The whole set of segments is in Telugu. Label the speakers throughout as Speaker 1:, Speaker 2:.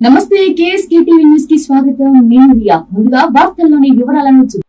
Speaker 1: నమస్తే కేఎస్కే టీవీ న్యూస్కి స్వాగతం. నేను రియా. ముందుగా వార్తల్లోని వివరాలను చూ-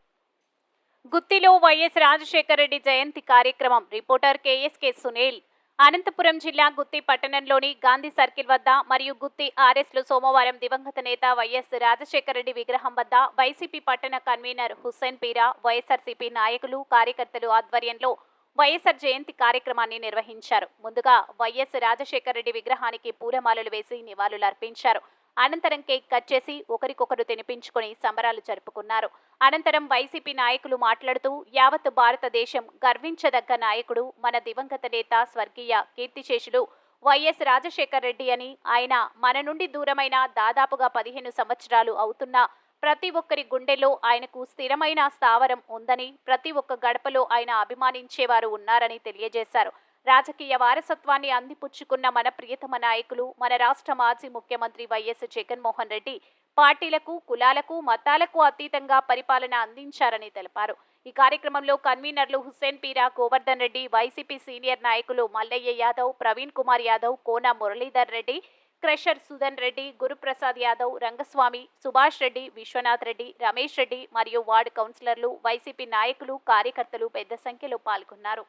Speaker 2: గుత్తిలో వైఎస్ రాజశేఖర రెడ్డి జయంతి కార్యక్రమం. Reporter KSK Sunil. అనంతపురం జిల్లా గుత్తి పట్టణంలోని గాంధీ సర్కిల్ వద్ద మరియు గుత్తి ఆర్ఎస్లు సోమవారం దివంగత నేత వైఎస్ రాజశేఖర రెడ్డి విగ్రహం వద్ద వైసీపీ పట్టణ కన్వీనర్ హుస్సేన్ పీరా వైఎస్ఆర్సీపీ నాయకులు కార్యకర్తలు ఆధ్వర్యంలో వైఎస్ఆర్ జయంతి కార్యక్రమాన్ని నిర్వహించారు. ముందుగా వైఎస్ రాజశేఖర రెడ్డి విగ్రహానికి పూలమాలలు వేసి నివాళులు అర్పించారు అనంతరం కేక్ కట్ చేసి ఒకరికొకరు తినిపించుకొని సంబరాలు జరుపుకున్నారు. అనంతరం వైసీపీ నాయకులు మాట్లాడుతూ యావత్ భారతదేశం గర్వించదగ్గ నాయకుడు మన దివంగత నేత స్వర్గీయ కీర్తిశేషులు వైఎస్ రాజశేఖర్ రెడ్డి అని ఆయన మన నుండి దూరమైన దాదాపుగా పదిహేను సంవత్సరాలు అవుతున్నా ప్రతి ఒక్కరి గుండెలో ఆయనకు స్థిరమైన స్థావరం ఉందని ప్రతి ఒక్క గడపలో ఆయన అభిమానించేవారు ఉన్నారని తెలియజేశారు. రాజకీయ వారసత్వాన్ని అందిపుచ్చుకున్న మన ప్రియతమ నాయకులు మన రాష్ట్ర మాజీ ముఖ్యమంత్రి వైఎస్ జగన్మోహన్ రెడ్డి పార్టీలకు కులాలకు మతాలకు అతీతంగా పరిపాలన అందించారని తెలిపారు. ఈ కార్యక్రమంలో కన్వీనర్లు హుస్సేన్ పీరా గోవర్ధన్ రెడ్డి వైసీపీ సీనియర్ నాయకులు మల్లయ్య యాదవ్ ప్రవీణ్ కుమార్ యాదవ్ కోన మురళీధర్ రెడ్డి క్రషర్ సుధన్ రెడ్డి గురుప్రసాద్ యాదవ్ రంగస్వామి సుభాష్ రెడ్డి విశ్వనాథ్ రెడ్డి రమేష్ రెడ్డి మరియు వార్డు కౌన్సిలర్లు వైసీపీ నాయకులు కార్యకర్తలు పెద్ద సంఖ్యలో పాల్గొన్నారు.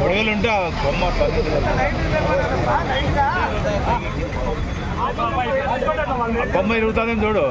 Speaker 3: గొడవలుంటే బొమ్మ బొమ్మ ఇరుగుతుందని చూడు.